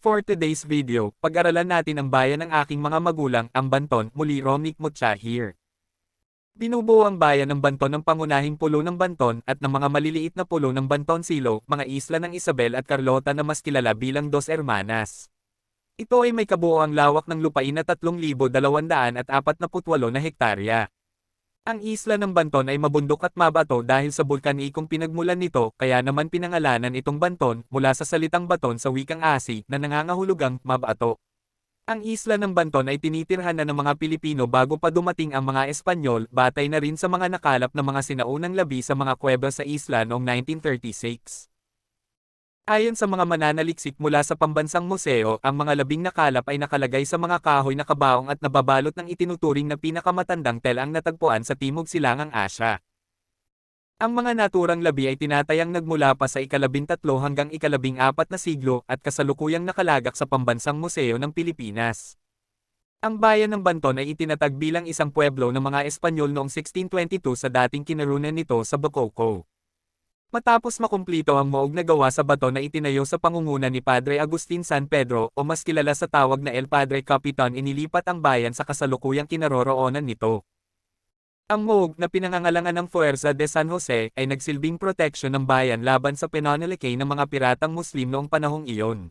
For today's video, pag-aralan natin ang bayan ng aking mga magulang, ang Banton, muli Romnick Mutya here. Binubuo ang bayan ng Banton ng pangunahing pulo ng Banton at ng mga maliliit na pulo ng Banton Silo, mga isla ng Isabel at Carlota na mas kilala bilang Dos Hermanas. Ito ay may kabuoang lawak ng lupain na 3,248 na hektarya. Ang isla ng Banton ay mabundok at mabato dahil sa bulkanikong pinagmulan nito, kaya naman pinangalanan itong Banton mula sa salitang baton sa wikang Asi na nangangahulugang mabato. Ang isla ng Banton ay tinitirhan na ng mga Pilipino bago pa dumating ang mga Espanyol, batay na rin sa mga nakalap na mga sinaunang labi sa mga kuweba sa isla noong 1936. Ayon sa mga mananaliksik mula sa pambansang museo, ang mga labing nakalap ay nakalagay sa mga kahoy na kabaong at nababalot ng itinuturing na pinakamatandang telang natagpuan sa Timog Silangang Asya. Ang mga naturang labi ay tinatayang nagmula pa sa ikalabintatlo hanggang ikalabing apat na siglo at kasalukuyang nakalagak sa pambansang museo ng Pilipinas. Ang bayan ng Banton ay itinatag bilang isang pueblo ng mga Espanyol noong 1622 sa dating kinarunan nito sa Bacoco. Matapos makumplito ang moog na gawa sa bato na itinayo sa pangunguna ni Padre Agustin San Pedro o mas kilala sa tawag na El Padre Capitan inilipat ang bayan sa kasalukuyang kinaroroonan nito. Ang moog na pinangangalangan ng Fuerza de San Jose ay nagsilbing proteksyon ng bayan laban sa penonilikay ng mga piratang Muslim noong panahong iyon.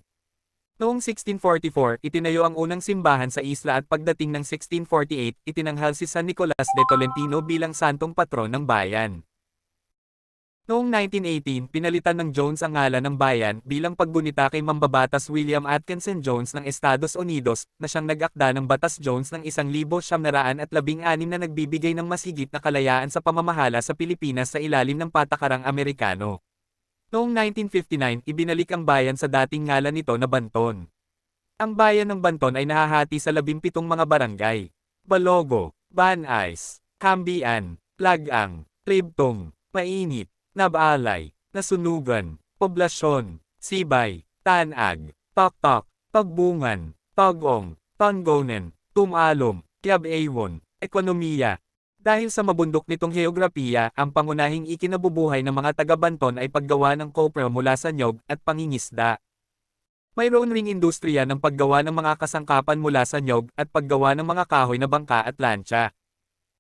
Noong 1644, itinayo ang unang simbahan sa isla at pagdating ng 1648, itinanghal si San Nicolas de Tolentino bilang santong patron ng bayan. Noong 1918, pinalitan ng Jones ang ngalan ng bayan bilang paggunita kay mambabatas William Atkinson Jones ng Estados Unidos na siyang nag-akda ng Batas Jones ng 1916 na nagbibigay ng mas higit na kalayaan sa pamamahala sa Pilipinas sa ilalim ng patakarang Amerikano. Noong 1959, ibinalik ang bayan sa dating ngalan nito na Banton. Ang bayan ng Banton ay nahahati sa 17 mga barangay. Balogo, Banais, Cambian, Lagang, Libtong, Mainit, Nabalay, Nasunugan, Poblasyon, Sibay, Tanag, Toktok, Pagbungan, Togong, Tonggonen, Tumalom, Kiabawon, Ekonomiya. Dahil sa mabundok nitong heograpiya, ang pangunahing ikinabubuhay ng mga taga-Banton ay paggawa ng kopra mula sa nyog at pangingisda. Mayroon ring industriya ng paggawa ng mga kasangkapan mula sa nyog at paggawa ng mga kahoy na bangka at lancha.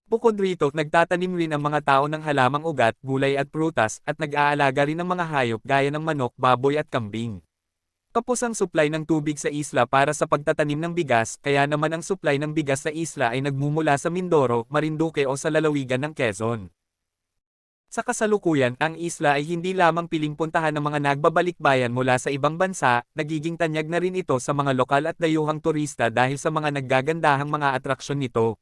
Bukod rito, nagtatanim rin ang mga tao ng halamang ugat, gulay at prutas, at nag-aalaga rin ng mga hayop gaya ng manok, baboy at kambing. Kapos ang supply ng tubig sa isla para sa pagtatanim ng bigas, kaya naman ang supply ng bigas sa isla ay nagmumula sa Mindoro, Marinduque o sa lalawigan ng Quezon. Sa kasalukuyan, ang isla ay hindi lamang piling puntahan ng mga nagbabalikbayan mula sa ibang bansa, nagiging tanyag na rin ito sa mga lokal at dayuhang turista dahil sa mga naggagandahang mga atraksyon nito.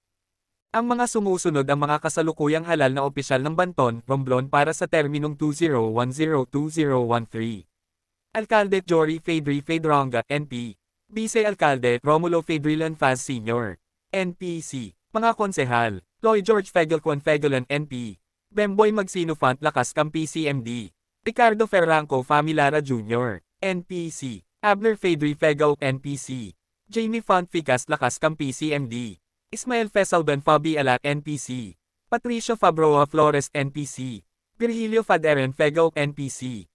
Ang mga sumusunod ang mga kasalukuyang halal na opisyal ng Banton, Romblon para sa terminong 2010-2013. Alcalde Jory Fedri Fedronga, NP. Vice Alcalde Romulo Fedrilan Faz Sr. NPC. Mga konsehal. Lloyd George Fegelquan Fegelan NP. Bemboy Magsino Font Lakas Campi CMD. Ricardo Ferranco Familara Jr. NPC. Abner Fedri Fegal NPC. Jamie Font Ficas Lakas Campi CMD. Ismael Fesalban Fabi Alat NPC. Patricio Fabroa Flores NPC. Virgilio Faderen Fegal NPC.